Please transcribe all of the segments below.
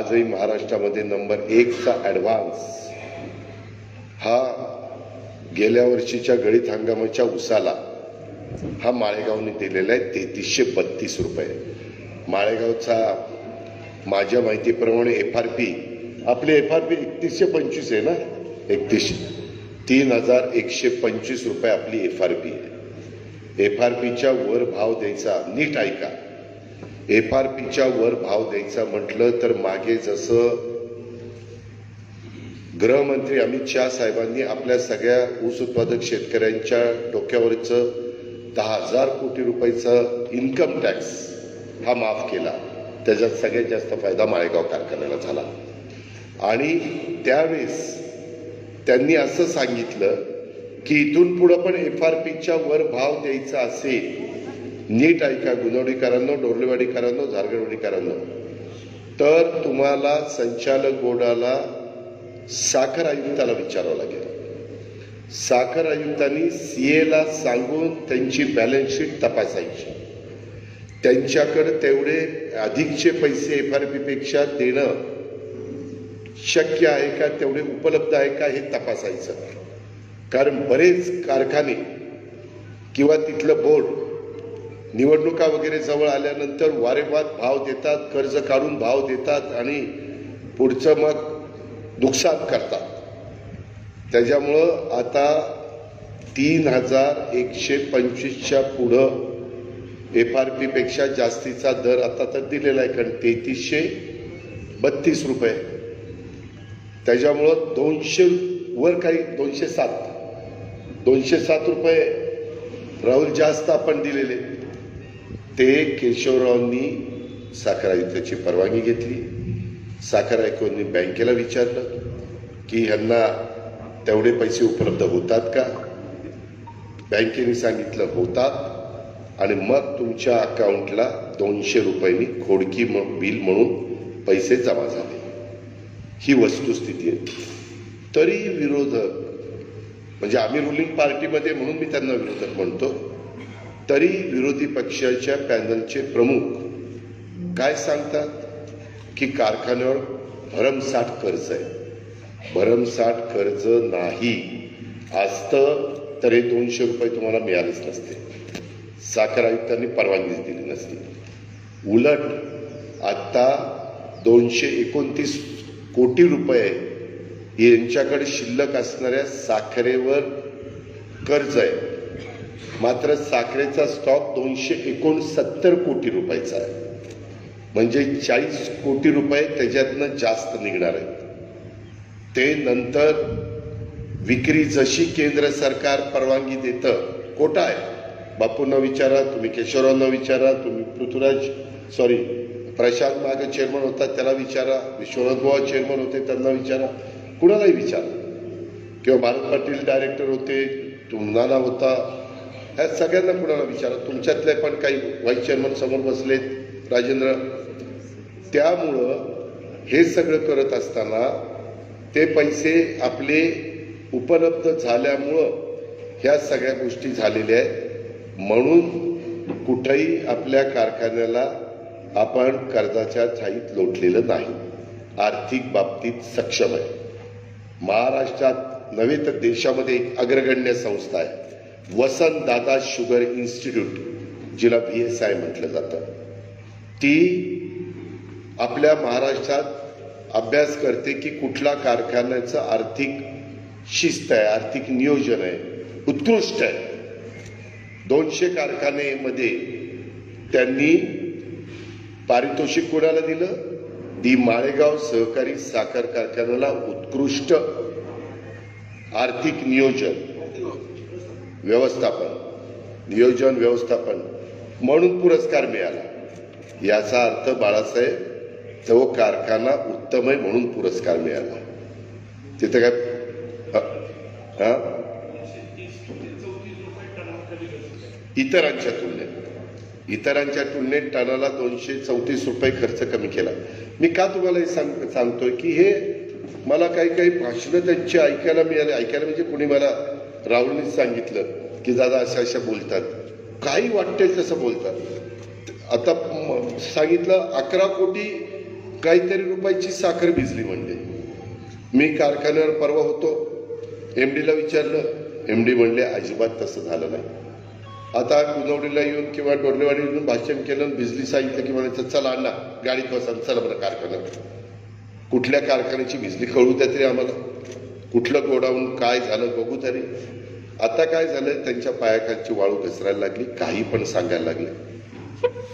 आजही महाराष्ट्रामध्ये number एकचा advance हा गेल्या वर्षीच्या गळीत हंगामाच्या उसाला हा माळेगावने दिलेला आहे तेहतीसशे बत्तीस रुपये. माळेगावचा माझ्या माहितीप्रमाणे एफ आर पी आपली एफ आर पी एकतीसशे पंचवीस आहे ना? एकतीसशे. तीन हजार एकशे पंचवीस रुपये आपली एफ आर पी आहे. एफ आर पीच्या वर भाव द्यायचा नीट ऐका. एफ आर पीच्या वर भाव द्यायचा म्हटलं तर मागे जसं गृहमंत्री अमित शहा साहेबांनी आपल्या सगळ्या ऊस उत्पादक शेतकऱ्यांच्या डोक्यावरचं दहा हजार कोटी रुपयाचा इन्कम टॅक्स हा माफ केला. त्याच्यात सगळ्यात जास्त फायदा माळेगाव कारखान्याला झाला. आणि त्यावेळेस त्यांनी असं सांगितलं की इथून पुढं पण एफ आर पीच्या वर भाव द्यायचा असेल नीट ऐका गुणवडीकरांनो डोरलेवाडीकरांनो झारगडवाडीकरांनो तर तुम्हाला संचालक बोर्डाला साखर आयुक्ताला विचारावं लागेल. साखर आयुक्तांनी सी एला सांगून त्यांची बॅलन्स शीट तपासायची. त्यांच्याकडे तेवढे अधिकचे पैसे एफ आर पीपेक्षा देणं शक्य आहे का तेवढे उपलब्ध आहे का हे तपासायचं. कारण बरेच कारखाने किंवा तिथलं बोर्ड निवडणुका वगैरे जवळ आल्यानंतर वारेवार भाव देतात कर्ज काढून भाव देतात आणि पुढचं मग नुकसान करतात. त्याच्यामुळं आता तीन हजार एकशे पंचवीसच्या पुढं एफ आर पीपेक्षा जास्तीचा दर आता तर दिलेला आहे कारण तेहतीसशे बत्तीस रुपये. त्याच्यामुळं दोनशे वर काही दोनशे सात दोनशे सात रुपये राहुल जास्त आपण दिलेले. ते केशवरावांनी साखर आयुक्ताची परवानगी घेतली. साखर आयुक्तांनी बँकेला विचारलं की ह्यांना तेवढे पैसे उपलब्ध होतात का? बँकेने सांगितलं होतात. आणि मग तुमच्या अकाउंटला दोनशे रुपयांनी खोडकी म- बिल म्हणून पैसे जमा झाले. ही वस्तुस्थिती आहे. तरी विरोधक म्हणजे आम्ही रुलिंग पार्टीमध्ये म्हणून मी त्यांना विरोधक म्हणतो तरी विरोधी पक्षाच्या पॅनलचे प्रमुख काय सांगतात? की कारखान्यावर भरमसाठ कर्ज आहे. भरमसाठ कर्ज नाही. असतं तर हे दोनशे रुपये तुम्हाला मिळालेच नसते. साखर आयुक्तांनी परवानगीच दिली नसती. उलट आता दोनशे एकोणतीस कोटी रुपये यांच्याकडे शिल्लक असणाऱ्या साखरेवर कर्ज आहे. मात्र साखरेचा स्टॉक दोनशे एकोणसत्तर कोटी रुपयाचा आहे. म्हणजे चाळीस कोटी रुपये त्याच्यातनं जास्त निघणार आहेत. ते नंतर विक्री जशी केंद्र सरकार परवानगी देतं कोटा आहे. बापूंना विचारा तुम्ही केशवरावना विचारा तुम्ही पृथ्वीराज सॉरी प्रशांत मागे चेअरमन होता त्याला विचारा. विश्वनाथ बुवा चेअरमन होते त्यांना विचारा. कुणालाही विचारा. किंवा भारत पाटील डायरेक्टर होते तुम्हाला होता. ह्या सगळ्यांना कुणाला विचारा. तुमच्यातले पण काही व्हाईस चेअरमन समोर बसलेत राजेंद्र. त्यामुळं हे सगळं करत असताना ते पैसे आपले उपलब्ध झाल्यामुळं ह्या सगळ्या गोष्टी झालेल्या आहेत. म्हणून कुठंही आपल्या कारखान्याला आपण कर्जाच्या छाईत लोटलेलं नाही. आर्थिक बाबतीत सक्षम आहे. महाराष्ट्रात नव्हे तर देशामध्ये एक अग्रगण्य संस्था आहे. वसंत दादा शुगर इन्स्टिट्यूट जिला व्ही एस आय म्हटलं जातं. ती आपल्या महाराष्ट्रात अभ्यास करते की कुठला कारखान्याचं आर्थिक शिस्त आहे आर्थिक नियोजन आहे उत्कृष्ट आहे. दोनशे कारखानेमध्ये त्यांनी पारितोषिक कोणाला दिलं? दी माळेगाव सहकारी साखर कारखान्याला उत्कृष्ट आर्थिक नियोजन. व्यवस्थापन नियोजन व्यवस्थापन म्हणून पुरस्कार मिळाला. याचा अर्थ बाळासाहेब तो कारखाना उत्तम आहे म्हणून पुरस्कार मिळाला. तिथं काय? हा? इतरांच्या तुलनेत. इतरांच्या तुलनेत टनाला दोनशे चौतीस रुपये खर्च कमी केला. मी का तुम्हाला हे सांग सांगतोय की हे मला काही काही भाषणं त्यांची ऐकायला मिळाली. ऐकायला म्हणजे कुणी मला राहुलनीच सांगितलं की दादा अशा अशा बोलतात. काही वाटते तसं बोलतात. आता सांगितलं अकरा कोटी काहीतरी रुपयाची साखर भिजली म्हणले. मी कारखान्यावर परवा होतो. एम डीला विचारलं. एम डी म्हणले अजिबात तसं झालं नाही. आता कुनवडीला येऊन किंवा डोरलेवाडी येऊन भाषण केलं बिजली भिजली सांगितलं की म्हणायचं चला अण्णा गाडीत बसा चला बरं कारखान्यात. कुठल्या कारखान्याची भिजली कळू द्या तरी आम्हाला. कुठलं गोडाऊन काय झालं बघू तरी. आता काय झालं त्यांच्या पायाखालची वाळू घसरायला लागली काही पण सांगायला लागले.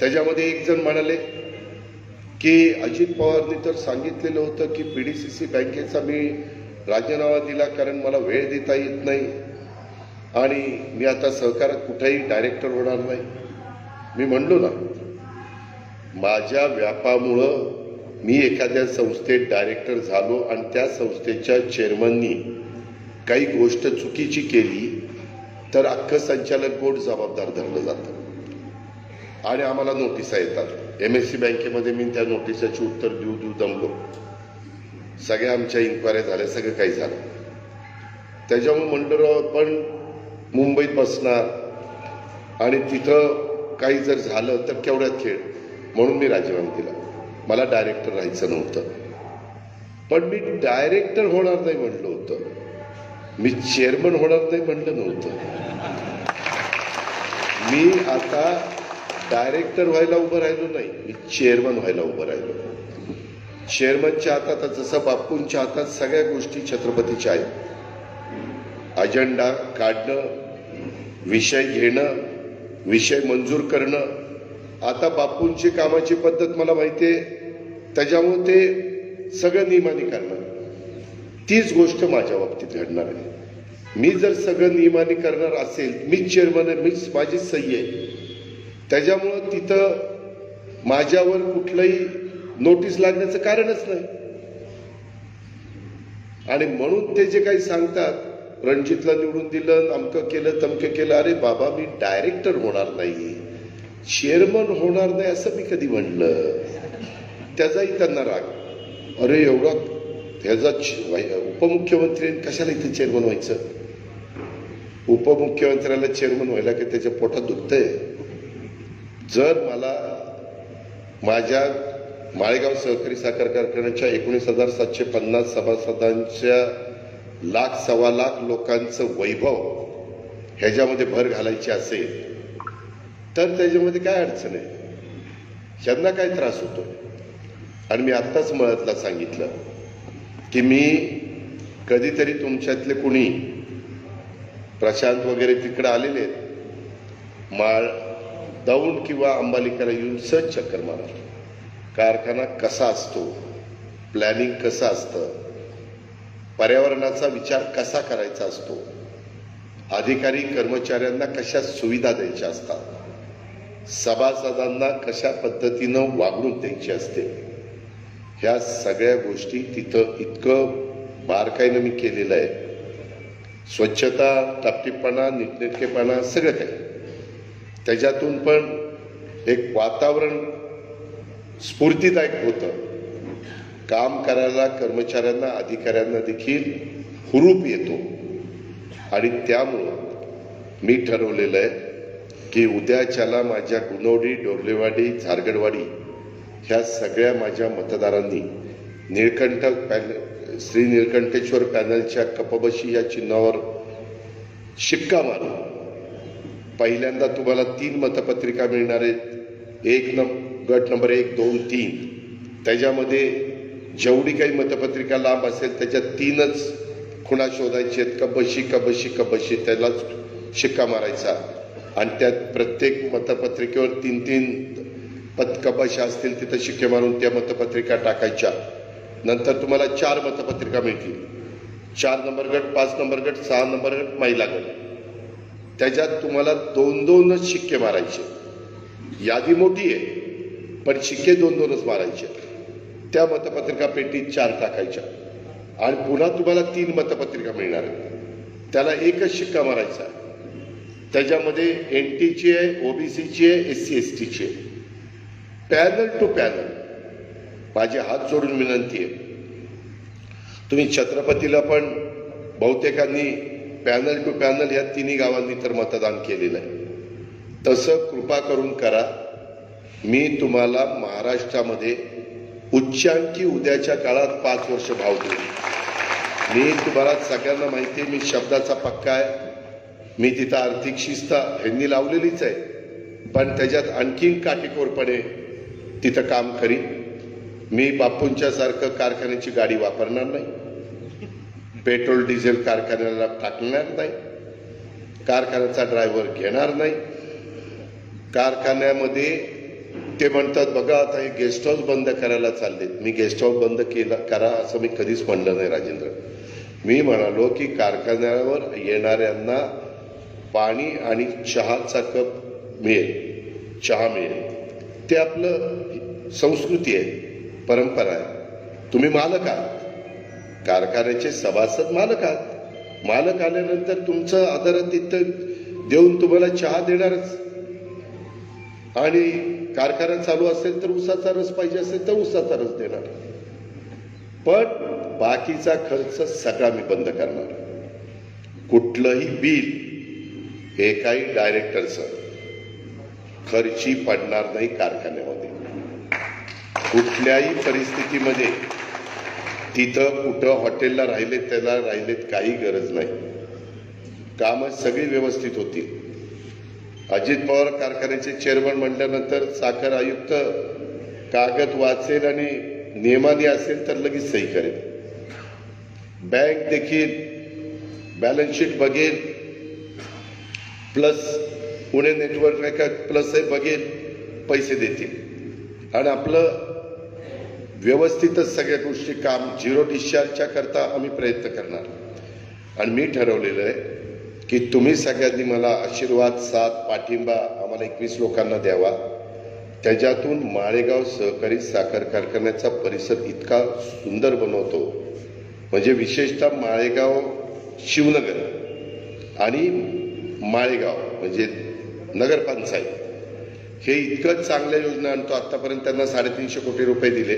त्याच्यामध्ये एक जण म्हणाले की अजित पवारनी तर सांगितलेलं होतं की पीडीसीसी बँकेचा मी राजीनामा दिला कारण मला वेळ देता येत नाही आणि मी आता सहकारात कुठेही डायरेक्टर होणार नाही. मी म्हणलो ना माझ्या व्यापामुळं मी एखाद्या संस्थेत डायरेक्टर झालो आणि त्या संस्थेच्या चेअरमननी काही गोष्ट चुकीची केली तर अख्खं संचालक बोर्ड जबाबदार धरलं जातं. आणि आम्हाला नोटिसा येतात. एम एस सी बँकेमध्ये मी त्या नोटिसाची उत्तर देऊ देऊ दमलो. सगळ्या आमच्या इन्क्वायऱ्या झाल्या सगळं काही झालं. त्याच्यामुळे म्हणलं पण मुंबईत बसणार आणि तिथं काही जर झालं तर केवढ्यात खेळ? म्हणून मी राजीनामा दिला. मला डायरेक्टर राहायचं नव्हतं. पण मी डायरेक्टर होणार नाही म्हणलं होतं. मी चेअरमन होणार नाही म्हणलं नव्हतं. मी आता डायरेक्टर व्हायला उभं राहिलो नाही. मी चेअरमन व्हायला उभं राहिलो चेअरमनच्या हातात आता जसं बापूंच्या हातात सगळ्या गोष्टी छत्रपतीच्या आहेत. अजेंडा काढणं विषय घेणं विषय मंजूर करणं आता बापूंची कामाची पद्धत मला माहिती आहे त्याच्यामुळे ते सगळं नियमाने करणार. तीच गोष्ट माझ्या बाबतीत घडणार आहे. मी जर सगळं नियमाने करणार असेल मीच चेअरमन आहे मीच माझी सही आहे. त्याच्यामुळं तिथं माझ्यावर कुठलंही नोटीस लागण्याचं कारणच नाही. आणि म्हणून ते जे काही सांगतात रणजितला निवडून दिलं अमकं केलं तमकं केलं अरे बाबा मी डायरेक्टर होणार नाही चेअरमन होणार नाही असं मी कधी म्हणलं. त्याचाही त्यांना राग. अरे एवढा त्याचा उपमुख्यमंत्री कशाला इथे चेअरमन व्हायचं? उपमुख्यमंत्र्याला चेअरमन व्हायला की त्याच्या पोटात दुखतंय? जर मला माझ्या माळेगाव सहकारी साखर कारखान्याच्या एकोणीस हजार सातशे पन्नास सभासदांच्या लाख सव्वा लाख लोकांचं वैभव ह्याच्यामध्ये भर घालायची असेल तर त्याच्यामध्ये काय अडचण आहे? ह्यांना काय त्रास होतो. आणि मी आत्ताच मळतला सांगितलं की मी कधीतरी तुमच्यातले कुणी प्रशांत वगैरे तिकडे आलेले आहेत माळ दौंड किंवा अंबालिकाला येऊन सहज चक्कर मारा कारखाना कसा असतो? प्लॅनिंग कसं असतं? पर्यावरणाचा विचार कसा करायचा असतो? अधिकारी कर्मचाऱ्यांना कशा सुविधा द्यायच्या असतात? सभासदांना कशा पद्धतीनं वागणूक द्यायची असते? ह्या सगळ्या गोष्टी तिथं इतकं बारकाईनं मी केलेलं आहे. स्वच्छता टापटीपणा नीटनेटकेपणा सगळं काही. त्याच्यातून पण एक वातावरण स्फूर्तीदायक होतं. काम करायला कर्मचाऱ्यांना अधिकाऱ्यांना देखील हुरूप येतो. आणि त्यामुळं मी ठरवलेलं आहे की उद्याच्याला माझ्या गुणवडी डोरलेवाडी झारगडवाडी ह्या सगळ्या माझ्या मतदारांनी निळकंठ पॅनल श्री निळकंठेश्वर पॅनलच्या कपबशी या चिन्हावर शिक्का मारू पहिल्यांदा तुम्हाला तीन मतपत्रिका मिळणार आहेत. एक नंब गट नंबर एक दोन तीन. त्याच्यामध्ये जेवढी काही मतपत्रिका लांब असेल त्याच्यात तीनच खुणा शोधायची आहेत. कबशी कबशी कबशी त्यालाच शिक्का मारायचा. आणि त्यात प्रत्येक मतपत्रिकेवर तीन तीन पत असतील तिथं शिक्के मारून त्या मतपत्रिका टाकायच्या. नंतर तुम्हाला चार मतपत्रिका मिळतील. चार नंबर गट पाच नंबर गट सहा नंबर गट महिला गट. त्याच्यात तुम्हाला दोन दोनच शिक्के मारायचे. यादी मोठी आहे पण शिक्के दोन दोनच मारायचे. त्या मतपत्रिका पेटीत चार टाकायच्या. आणि पुन्हा तुम्हाला तीन मतपत्रिका मिळणार आहेत. त्याला एकच शिक्का मारायचा आहे. त्याच्यामध्ये एन टीची आहे ओबीसीची आहे एस सी एस टीची. आहे पॅनल टू पॅनल माझे हात जोडून विनंती आहे. तुम्ही छत्रपतीला पण बहुतेकांनी पॅनल टू पॅनल ह्या तिन्ही गावांनी तर मतदान केलेलं आहे. तसं कृपा करून करा. मी तुम्हाला महाराष्ट्रामध्ये उच्चांकी उद्याच्या काळात पाच वर्ष भाव देईन. मी तुम्हाला सगळ्यांना माहिती आहे मी शब्दाचा पक्का आहे. मी तिथं आर्थिक शिस्त ह्यांनी लावलेलीच आहे. पण त्याच्यात आणखीन काटेकोरपणे तिथं काम करीन. मी बापूंच्या सारखं कारखान्याची गाडी वापरणार नाही. पेट्रोल डिझेल कारखान्याला टाकणार नाही. कारखान्याचा ड्रायव्हर घेणार नाही. कारखान्यामध्ये ते म्हणतात बघा आता हे गेस्ट हाऊस बंद करायला चाललेत. मी गेस्ट हाऊस बंद केला करा असं मी कधीच म्हणलं नाही राजेंद्र. मी म्हणालो की कारखान्यावर येणाऱ्यांना पाणी आणि चहाचा कप मिळेल. चहा मिळेल. ते आपलं संस्कृती आहे परंपरा आहे. तुम्ही मालक आहात. कारखान्याचे सभासद मालक आहात. मालक आल्यानंतर तुमचं आदरातिथ्य देऊन तुम्हाला चहा देणारच. आणि कारखाना चालू असेल तर उसाचा रस पाहिजे असेल तर उसाचा रस देणार. पण बाकीचा खर्च सगळा मी बंद करणार. कुठलंही बिल हे काही डायरेक्टरचं खर्ची पडणार नाही कारखान्यामध्ये. कुठल्याही परिस्थितीमध्ये तिथं कुठं हॉटेलला राहिलेत त्याला राहिलेत काही गरज नाही. कामं सगळी व्यवस्थित होती अजित पवार कारखान्याचे चेअरमन म्हटल्यानंतर साखर आयुक्त कागद वाचेल आणि नियमाने असेल तर लगेच सही करेल. बँक देखील बॅलन्स शीट बघेल. प्लस पुणे नेटवर्क नाही का प्लस हे बघेल पैसे देतील. आणि आपलं व्यवस्थितच सगळ्या गोष्टी काम झिरो डिस्चार्जच्या करता आम्ही प्रयत्न करणार. आणि मी ठरवलेलं आहे की तुम्ही सगळ्यांनी मला आशीर्वाद साथ पाठिंबा आम्हाला एकवीस लोकांना द्यावा. त्याच्यातून माळेगाव सहकारी साखर कारखान्याचा परिसर इतका सुंदर बनवतो. म्हणजे विशेषतः माळेगाव शिवनगर. आणि माळेगाव म्हणजे नगरपंचायत हे इतकं चांगल्या योजना आणतो आत्तापर्यंत त्यांना साडेतीनशे कोटी रुपये दिले.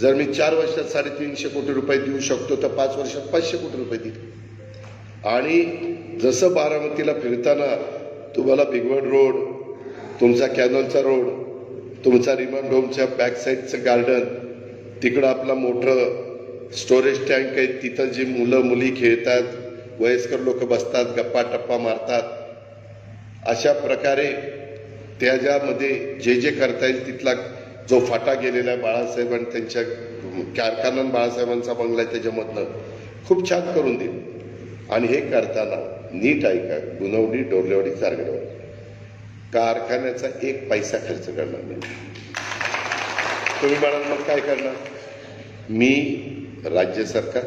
जर मी चार वर्षात साडेतीनशे कोटी रुपये देऊ शकतो तर पाच वर्षात पाचशे कोटी रुपये दिले. आणि जसं बारामतीला फिरताना तुम्हाला बिगवड रोड तुमचा कॅनलचा रोड तुमचा रिमांड होमच्या बॅक साईडचं गार्डन तिकडं आपला मोठं स्टोरेज टँक आहे तिथं जी मुलं मुली खेळतात वयस्कर लोक बसतात गप्पा टप्पा मारतात. अशा प्रकारे त्याच्यामध्ये जे जे करता येईल तिथला जो फाटा गेलेला आहे बाळासाहेब आणि त्यांच्या कारखाना बाळासाहेबांचा बंगला आहे त्याच्यामधनं खूप छान करून देईल. आणि हे करताना नीट ऐका गुणवडी डोरलेवाडी चारगडवाडी कारखान्याचा एक पैसा खर्च करणार नाही. तुम्ही म्हणाल मग काय करणार? मी राज्य सरकार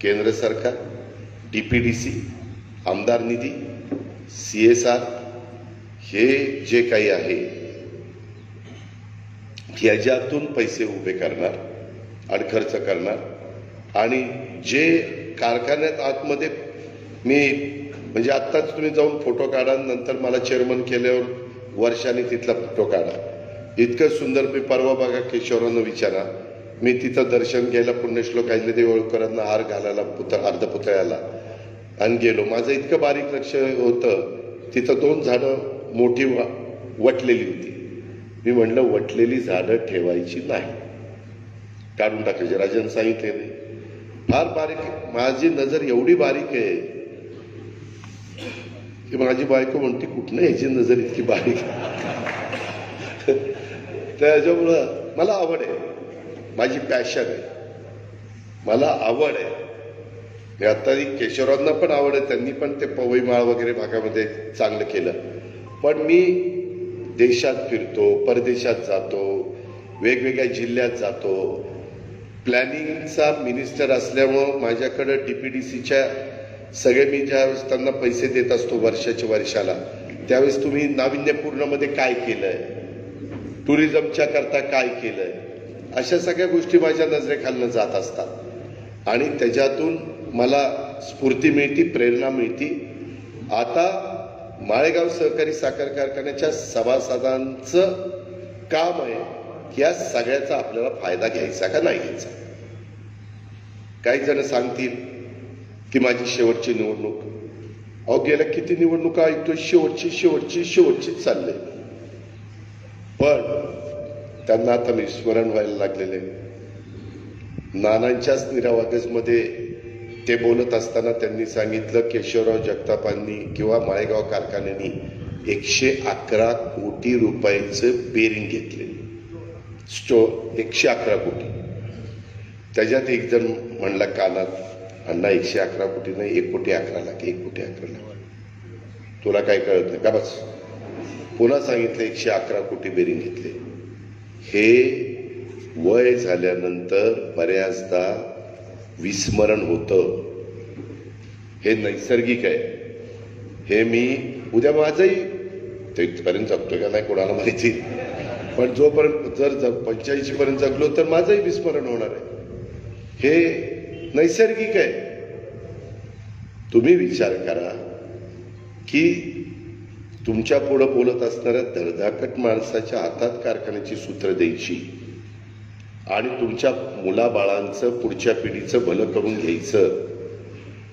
केंद्र सरकार डी पी डी सी आमदार निधी सी एस आर हे जे काही आहे ह्याच्यातून पैसे उभे करणार आणि खर्च करणार. आणि जे कारखान्यात आतमध्ये मी म्हणजे आत्ताच तुम्ही जाऊन फोटो काढा नंतर मला चेअरमन केल्यावर वर्षाने तिथला फोटो काढा. इतकं सुंदर मी परवा बघा केशवरांना विचारा. मी तिथं दर्शन घ्यायला पुण्यश्लोक देवी होळकरांना हार घालायला पुत अर्धपुतळ्याला आणि गेलो. माझं इतकं बारीक लक्ष होतं तिथं दोन झाडं मोठी वा वटलेली होती. मी म्हणलं वटलेली झाडं ठेवायची नाही. काढून टाकायची. राजन सांगितले नाही फार बारीक माझी नजर एवढी बारीक आहे. की माझी बायको म्हणते कुठनं याची नजर इतकी बारीक? त्याच्यामुळं मला आवड आहे. माझी पॅशन आहे. मला आवड आहे. मी आता केशवरावांना पण आवड आहे त्यांनी पण ते पवई माळ वगैरे भागामध्ये चांगलं केलं. पण मी देशात फिरतो परदेशात जातो वेगवेगळ्या जिल्ह्यात जातो. प्लॅनिंगचा मिनिस्टर असल्यामुळं माझ्याकडं डी पी डी सीच्या सगळे मी ज्यावेळेस त्यांना पैसे देत असतो वर्षाच्या वर्षाला त्यावेळेस तुम्ही नाविन्यपूर्णमध्ये काय केलंय? टुरिझमच्या करता काय केलंय? अशा सगळ्या गोष्टी माझ्या नजरेखालनं जात असतात. आणि त्याच्यातून मला स्फूर्ती मिळती प्रेरणा मिळती. आता माळेगाव सहकारी साखर कारखान्याच्या सभासदांचं काम आहे की या सगळ्याचा आपल्याला फायदा घ्यायचा का नाही घ्यायचा? काही जण सांगतील की माझी शेवटची निवडणूक. अहो गेल्या किती निवडणुका ऐकतो शेवटची शेवटची शेवटचीच चालले. पण त्यांना आता मी स्मरण व्हायला लागलेले. नानांच्याच निरावागजमध्ये ते बोलत असताना त्यांनी सांगितलं केशवराव जगतापांनी किंवा माळेगाव कारखान्यांनी एकशे अकरा कोटी रुपयांचं बेरिंग घेतले. स्टो एकशे अकरा कोटी. त्याच्यात एक जण म्हणला कानात अण्णा एकशे अकरा कोटी नाही एक कोटी अकरा लाख एक कोटी अकरा लाख. तुला काय कळत नाही? का बस? पुन्हा सांगितलं एकशे अकरा कोटी बेरिंग घेतले. हे वय झाल्यानंतर बऱ्याचदा विस्मरण होतं. हे नैसर्गिक आहे. हे मी उद्या माझंही ते जगतो का नाही कोणाला माहिती? पण जोपर्यंत जर पंच्याऐंशी पर्यंत जगलो तर माझंही विस्मरण होणार आहे. हे नैसर्गिक आहे. तुम्ही विचार करा की तुमच्या पुढं बोलत असणाऱ्या धडधाकट माणसाच्या हातात कारखान्याची सूत्र द्यायची आणि तुमच्या मुलाबाळांचं पुढच्या पिढीचं भलं करून घ्यायचं.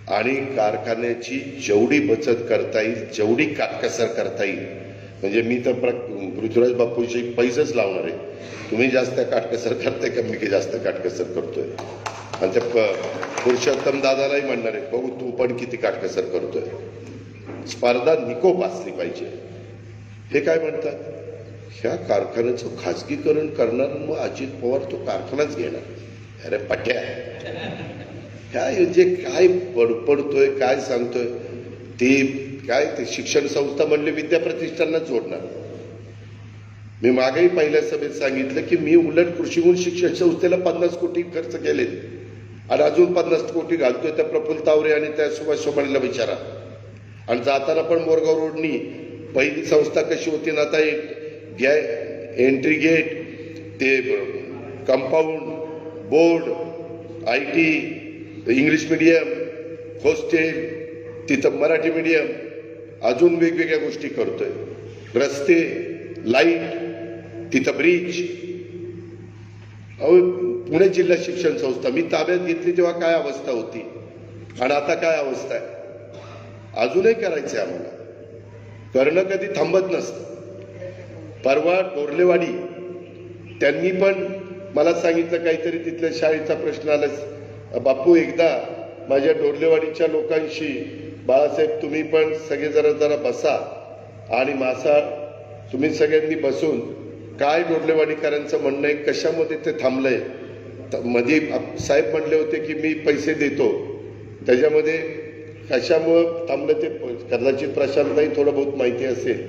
आणि कारखान्याची जेवढी बचत करता येईल जेवढी काटकसर करता येईल. म्हणजे मी तर प्र पृथ्वीराज बापूची पैसेच लावणार आहे. तुम्ही जास्त काटकसर करताय का मी की जास्त काटकसर करतोय? आणि त्या प- पुरुषोत्तम दादालाही म्हणणार आहे बघू तू पण किती काटकसर करतोय. स्पर्धा निकोप असली पाहिजे. हे काय म्हणतात? ह्या कारखान्याचं खाजगीकरण करणार मग अजित पवार तो कारखानाच घेणार. अरे पट्या. काय जे काय पडपडतोय काय सांगतोय ते काय ते शिक्षण संस्था म्हणले विद्याप्रतिष्ठानला जोडणार. मी मागेही पहिल्या सभेत सांगितलं की मी उलट कृषीहून शिक्षण संस्थेला पन्नास कोटी खर्च केले आणि अजून पन्नास कोटी घालतोय त्या प्रफुल्ल तावरे आणि त्या सुभाष सोमाणीला विचारा. आणि जाताना पण मोरगाव रोडनी पहिली संस्था कशी होती ना आता एक गॅ एंट्री गेट ते compound board I T English medium hostel तिथं मराठी मिडियम अजून वेगवेगळ्या गोष्टी करतोय. रस्ते लाइट तिथं ब्रिज अहो पुणे जिल्हा शिक्षण संस्था मी ताब्यात घेतली तेव्हा काय अवस्था होती? आणि आता काय अवस्था आहे? अजूनही करायचं आहे आम्हाला. करणं कधी थांबत नसतं. परवा टोरलेवाडी त्यांनी पण मला सांगितलं काहीतरी तिथल्या शाळेचा प्रश्न आलाच बापू एकदा माझ्या डोरलेवाडीच्या लोकांशी बाळासाहेब तुम्ही पण सगळे जरा जरा बसा आणि मासा तुम्ही सगळ्यांनी बसून काय डोरलेवाडीकरांचं म्हणणं आहे कशामध्ये ते थांबलंय? मध्ये साहेब म्हणले होते की मी पैसे देतो. त्याच्यामध्ये कशामुळं थांबलं ते कदाचित प्रशांतलाही थोडं बहुत माहिती असेल.